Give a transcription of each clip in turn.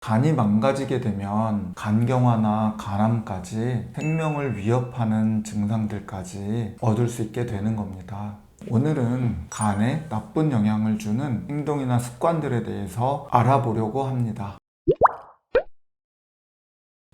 간이 망가지게 되면 간경화나 간암까지 생명을 위협하는 증상들까지 얻을 수 있게 되는 겁니다. 오늘은 간에 나쁜 영향을 주는 행동이나 습관들에 대해서 알아보려고 합니다.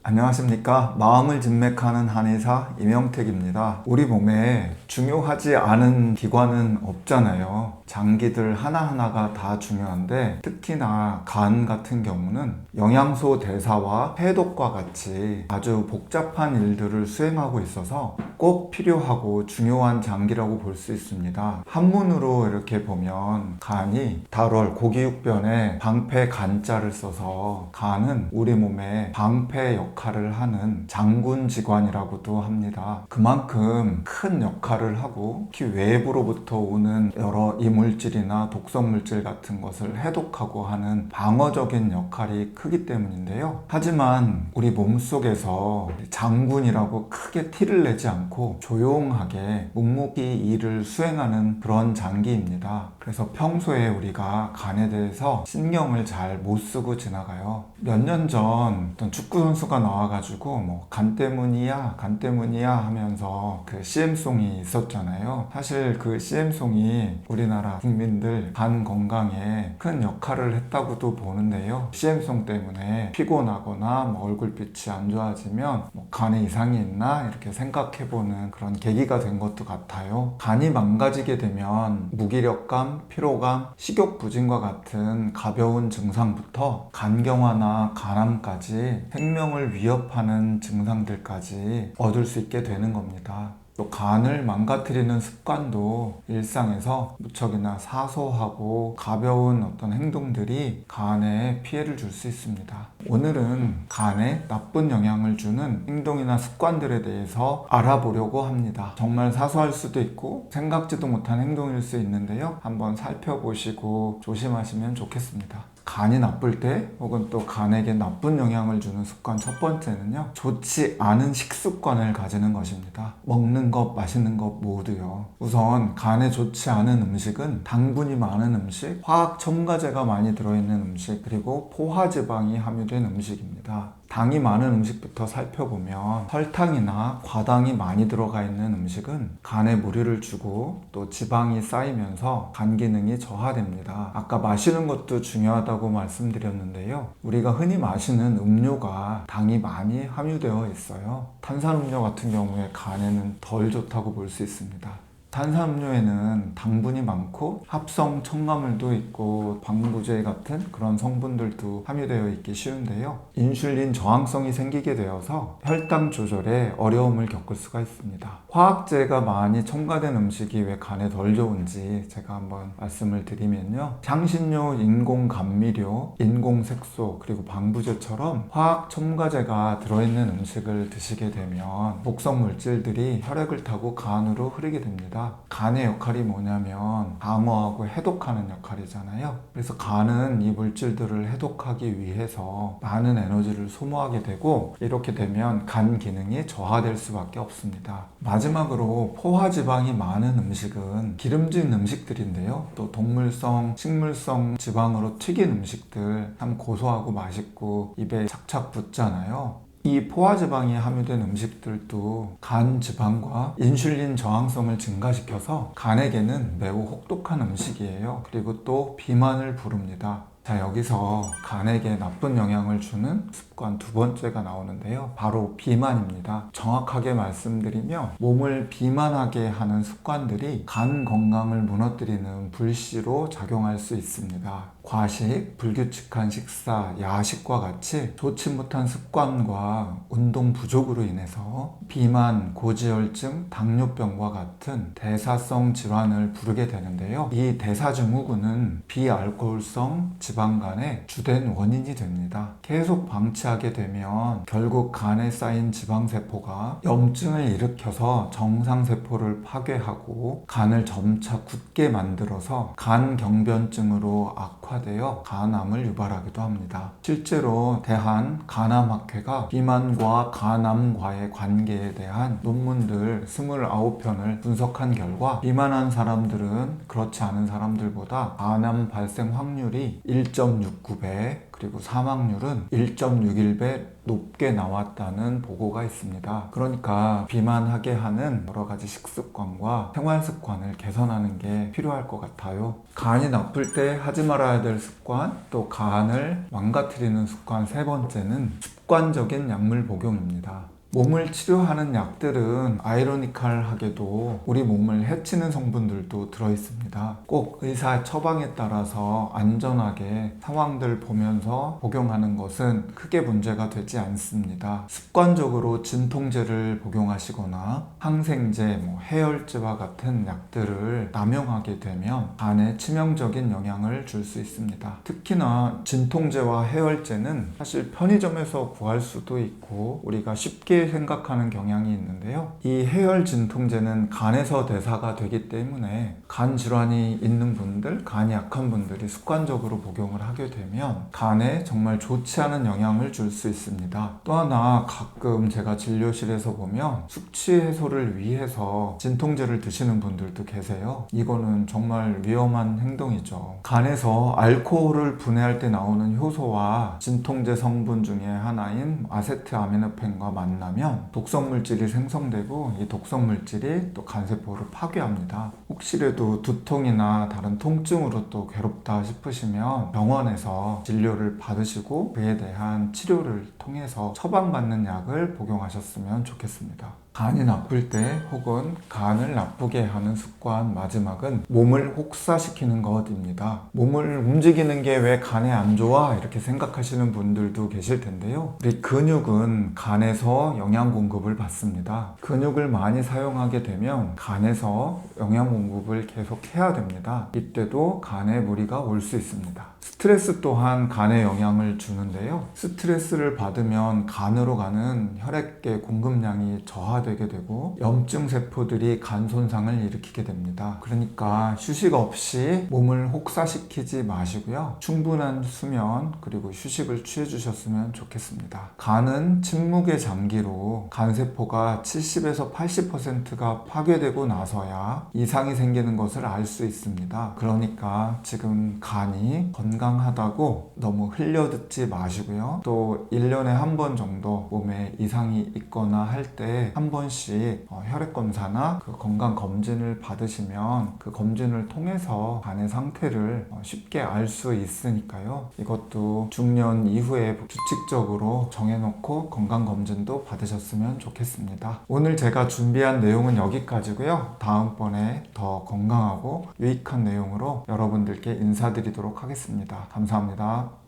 안녕하십니까. 마음을 진맥하는 한의사 이명택입니다. 우리 몸에 중요하지 않은 기관은 없잖아요. 장기들 하나하나가 다 중요한데 특히나 간 같은 경우는 영양소 대사와 해독과 같이 아주 복잡한 일들을 수행하고 있어서 꼭 필요하고 중요한 장기라고 볼 수 있습니다. 한문으로 이렇게 보면 간이 달월 고기육변에 방패 간자를 써서 간은 우리 몸에 방패 역할을 하는 장군 지관이라고도 합니다. 그만큼 큰 역할을 하고 특히 외부로부터 오는 여러 이물질이나 독성 물질 같은 것을 해독하고 하는 방어적인 역할이 크기 때문인데요. 하지만 우리 몸 속에서 장군이라고 크게 티를 내지 않고 조용하게 묵묵히 일을 수행하는 그런 장기입니다. 그래서 평소에 우리가 간에 대해서 신경을 잘 못 쓰고 지나가요. 몇 년 전 어떤 축구 선수가 나와가지고 뭐 간 때문이야, 간 때문이야 하면서 그 CM송이 있었잖아요. 사실 그 CM송이 우리나라 국민들 간 건강에 큰 역할을 했다고도 보는데요. CM송 때문에 피곤하거나 뭐 얼굴빛이 안 좋아지면 뭐 간에 이상이 있나 이렇게 생각해보는 그런 계기가 된 것도 같아요. 간이 망가지게 되면 무기력감, 피로감, 식욕 부진과 같은 가벼운 증상부터 간경화나 간암까지 생명을 위협하는 증상들까지 얻을 수 있게 되는 겁니다. 또 간을 망가뜨리는 습관도 일상에서 무척이나 사소하고 가벼운 어떤 행동들이 간에 피해를 줄 수 있습니다. 오늘은 간에 나쁜 영향을 주는 행동이나 습관들에 대해서 알아보려고 합니다. 정말 사소할 수도 있고 생각지도 못한 행동일 수 있는데요. 한번 살펴보시고 조심하시면 좋겠습니다. 간이 나쁠 때 혹은 또 간에게 나쁜 영향을 주는 습관 첫 번째는요 좋지 않은 식습관을 가지는 것입니다. 먹는 것 마시는 것 모두요. 우선 간에 좋지 않은 음식은 당분이 많은 음식 화학 첨가제가 많이 들어있는 음식 그리고 포화지방이 함유된 음식입니다 당이 많은 음식부터 살펴보면 설탕이나 과당이 많이 들어가 있는 음식은 간에 무리를 주고 또 지방이 쌓이면서 간 기능이 저하됩니다. 아까 마시는 것도 중요하다고 말씀드렸는데요. 우리가 흔히 마시는 음료가 당이 많이 함유되어 있어요. 탄산음료 같은 경우에 간에는 덜 좋다고 볼 수 있습니다. 탄산음료에는 당분이 많고 합성 첨가물도 있고 방부제 같은 그런 성분들도 함유되어 있기 쉬운데요. 인슐린 저항성이 생기게 되어서 혈당 조절에 어려움을 겪을 수가 있습니다. 화학제가 많이 첨가된 음식이 왜 간에 덜 좋은지 제가 한번 말씀을 드리면요. 향신료, 인공 감미료, 인공 색소 그리고 방부제처럼 화학 첨가제가 들어있는 음식을 드시게 되면 독성 물질들이 혈액을 타고 간으로 흐르게 됩니다. 간의 역할이 뭐냐면 방어하고 해독하는 역할이잖아요. 그래서 간은 이 물질들을 해독하기 위해서 많은 에너지를 소모하게 되고 이렇게 되면 간 기능이 저하될 수밖에 없습니다. 마지막으로 포화지방이 많은 음식은 기름진 음식들인데요. 또 동물성, 식물성 지방으로 튀긴 음식들 참 고소하고 맛있고 입에 착착 붙잖아요. 이 포화지방이 함유된 음식들도 간 지방과 인슐린 저항성을 증가시켜서 간에게는 매우 혹독한 음식이에요. 그리고 또 비만을 부릅니다. 자, 여기서 간에게 나쁜 영향을 주는 습관 두 번째가 나오는데요. 바로 비만입니다. 정확하게 말씀드리면 몸을 비만하게 하는 습관들이 간 건강을 무너뜨리는 불씨로 작용할 수 있습니다. 과식, 불규칙한 식사, 야식과 같이 좋지 못한 습관과 운동 부족으로 인해서 비만, 고지혈증, 당뇨병과 같은 대사성 질환을 부르게 되는데요. 이 대사증후군은 비알코올성 지방간의 주된 원인이 됩니다. 계속 방치하게 되면 결국 간에 쌓인 지방세포가 염증을 일으켜서 정상세포를 파괴하고 간을 점차 굳게 만들어서 간경변증으로 악화 되어 간암을 유발하기도 합니다. 실제로 대한 간암학회가 비만과 간암과의 관계에 대한 논문들 29편을 분석한 결과 비만한 사람들은 그렇지 않은 사람들보다 간암 발생 확률이 1.69배 그리고 사망률은 1.61배 높게 나왔다는 보고가 있습니다. 그러니까 비만하게 하는 여러 가지 식습관과 생활 습관을 개선하는 게 필요할 것 같아요. 간이 나쁠 때 하지 말아야 될 습관, 또 간을 망가뜨리는 습관 세 번째는 습관적인 약물 복용입니다. 몸을 치료하는 약들은 아이러니컬하게도 우리 몸을 해치는 성분들도 들어있습니다. 꼭 의사 처방에 따라서 안전하게 상황들 보면서 복용하는 것은 크게 문제가 되지 않습니다. 습관적으로 진통제를 복용하시거나 항생제, 뭐 해열제와 같은 약들을 남용하게 되면 간에 치명적인 영향을 줄 수 있습니다. 특히나 진통제와 해열제는 사실 편의점에서 구할 수도 있고 우리가 쉽게 생각하는 경향이 있는데요. 이 해열 진통제는 간에서 대사가 되기 때문에 간 질환이 있는 분들, 간이 약한 분들이 습관적으로 복용을 하게 되면 간에 정말 좋지 않은 영향을 줄 수 있습니다. 또 하나 가끔 제가 진료실에서 보면 숙취 해소를 위해서 진통제를 드시는 분들도 계세요. 이거는 정말 위험한 행동이죠. 간에서 알코올을 분해할 때 나오는 효소와 진통제 성분 중에 하나인 아세트아미노펜과 만나 면 독성 물질이 생성되고 이 독성 물질이 또 간세포를 파괴합니다. 혹시라도 두통이나 다른 통증으로 또 괴롭다 싶으시면 병원에서 진료를 받으시고 그에 대한 치료를 통해서 처방받는 약을 복용하셨으면 좋겠습니다. 간이 나쁠 때 혹은 간을 나쁘게 하는 습관 마지막은 몸을 혹사시키는 것입니다. 몸을 움직이는 게 왜 간에 안 좋아? 이렇게 생각하시는 분들도 계실 텐데요. 우리 근육은 간에서 영양 공급을 받습니다. 근육을 많이 사용하게 되면 간에서 영양 공급을 계속 해야 됩니다. 이때도 간에 무리가 올 수 있습니다. 스트레스 또한 간에 영향을 주는데요. 스트레스를 받으면 간으로 가는 혈액의 공급량이 저하 되게 되고 염증 세포들이 간 손상을 일으키게 됩니다. 그러니까 휴식 없이 몸을 혹사시키지 마시고요. 충분한 수면 그리고 휴식을 취해 주셨으면 좋겠습니다. 간은 침묵의 장기로 간 세포가 70에서 80%가 파괴되고 나서야 이상이 생기는 것을 알 수 있습니다. 그러니까 지금 간이 건강하다고 너무 흘려듣지 마시고요. 또 1년에 한 번 정도 몸에 이상이 있거나 할 때 한 번씩 어, 혈액 검사나 그 건강 검진을 받으시면 그 검진을 통해서 간의 상태를 어, 쉽게 알 수 있으니까요. 이것도 중년 이후에 규칙적으로 정해놓고 건강 검진도 받으셨으면 좋겠습니다. 오늘 제가 준비한 내용은 여기까지고요. 다음번에 더 건강하고 유익한 내용으로 여러분들께 인사드리도록 하겠습니다. 감사합니다.